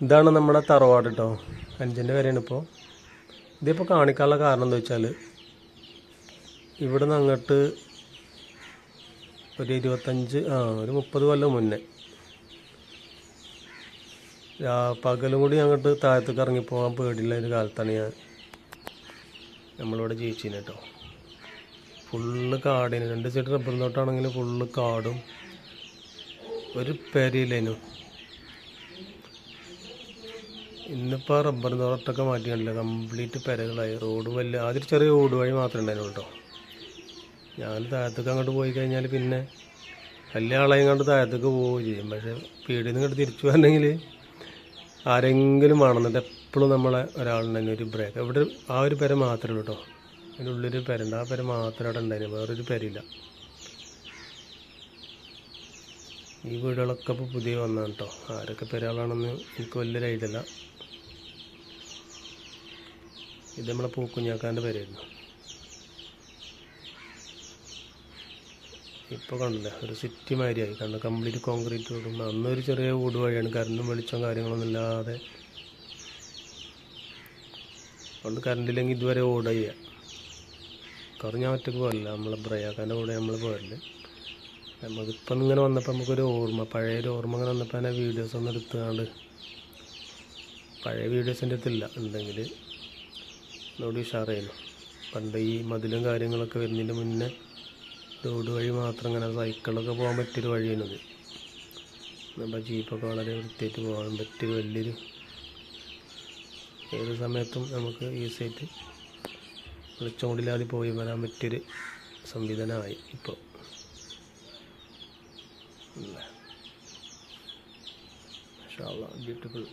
ഇതാണ് നമ്മുടെ തറവാട് കേട്ടോ അഞ്ചിന്റെ വരെയാണ് ഇപ്പോൾ ഇതിപ്പോൾ കാണിക്കാനുള്ള കാരണം എന്താ വെച്ചാൽ ഇവിടെ നിന്ന് അങ്ങോട്ട് ഒരു ഇരുപത്തഞ്ച് ആ ഒരു മുപ്പത് കൊല്ലം മുന്നേ പകലും കൂടി അങ്ങോട്ട് താഴത്തേക്ക് ഇറങ്ങി പോകാൻ പേടിയുള്ള ഒരു കാലത്താണ് ഞാൻ നമ്മളിവിടെ ജീവിച്ചിന് കേട്ടോ ഫുള്ള് കാടിന് രണ്ട് സൈഡ് റബ്ബർ തോട്ടാണെങ്കിൽ ഫുള്ള് കാടും ഒരു പെരയില്ലേനു. ഇന്നിപ്പോൾ റബ്ബർ തോട്ടമൊക്കെ മാറ്റിയില്ല കംപ്ലീറ്റ് പെരകളായി. റോഡ് വല്ല ആദ്യം ചെറിയ റോഡ് വഴി മാത്രമേ ഉണ്ടായിരുന്നു കേട്ടോ. ഞാൻ താഴത്തേക്ക് അങ്ങോട്ട് പോയി കഴിഞ്ഞാൽ പിന്നെ വലിയ ആളെയും കണ്ട് താഴത്തേക്ക് പോവുകയും ചെയ്യും. പക്ഷേ പീടിയിൽ നിന്ന് ഇങ്ങോട്ട് തിരിച്ചു വരണമെങ്കിൽ ആരെങ്കിലും വേണമെന്നുണ്ട് എപ്പോഴും നമ്മളെ ഒരാളുണ്ടെങ്കിൽ ഒരു ബ്രേക്ക് ഇവിടെ ആ ഒരു പെര മാത്രമേ കേട്ടോ. അതിന്റെ ഉള്ളൊരു പെരുണ്ട് ആ പെര മാത്രമേ അവിടെ ഉണ്ടായിരുന്നു. വേറൊരു പെരയില്ല. ഈ വീടുകളൊക്കെ ഇപ്പോൾ പുതിയ വന്നതാണ് കേട്ടോ. ആരൊക്കെ പെരകളാണെന്ന് എനിക്ക് വലിയൊരു ഐഡിയ ഇല്ല. ഇത് നമ്മളെ പൂക്കുഞ്ഞാക്കാന്റെ പേരായിരുന്നു. ഇപ്പോൾ കണ്ടില്ലേ ഒരു സിറ്റി മാതിരിയായി കാരണം കംപ്ലീറ്റ് കോൺക്രീറ്റ് റോഡും അന്നൊരു ചെറിയ വീട് വഴിയാണ്. കറണ്ടും വെളിച്ചം കാര്യങ്ങളൊന്നും ഇല്ലാതെ അതുകൊണ്ട് കറണ്ടില്ലെങ്കിൽ ഇതുവരെ ഓടുക ചെയ്യുക കറു ഞാൻ ഒറ്റയ്ക്ക് പോകില്ല നമ്മളെ ബ്രയാക്കാന്റെ കൂടെ നമ്മൾ പോകലില്ല നമുക്കിപ്പം ഇങ്ങനെ വന്നപ്പോൾ നമുക്കൊരു ഓർമ്മ. പഴയ ഒരു ഓർമ്മ ഇങ്ങനെ വന്നപ്പോൾ തന്നെ വീഡിയോസ് ഒന്ന് എടുത്തുകൊണ്ട് പഴയ വീഡിയോസ് എന്റെ അടുത്തില്ല ഉണ്ടെങ്കിൽ ഒന്നുകൂടി ഉഷാറായിരുന്നു പണ്ട് ഈ മതിലും കാര്യങ്ങളൊക്കെ വരുന്നതിന് മുന്നേ റോഡ് വഴി മാത്രം ഇങ്ങനെ സൈക്കിളൊക്കെ പോകാൻ പറ്റിയൊരു വഴിയാണത്. നമ്മുടെ ജീപ്പൊക്കെ വളരെ വൃത്തിയായിട്ട് പോകാൻ പറ്റിയൊരു വലിയൊരു ഏത് സമയത്തും നമുക്ക് ഈസി ആയിട്ട് വിളിച്ചോണ്ടില്ലാതെ പോയി വരാൻ പറ്റിയൊരു സംവിധാനമായി ഇപ്പോൾ ബ്യൂട്ടിഫുൾ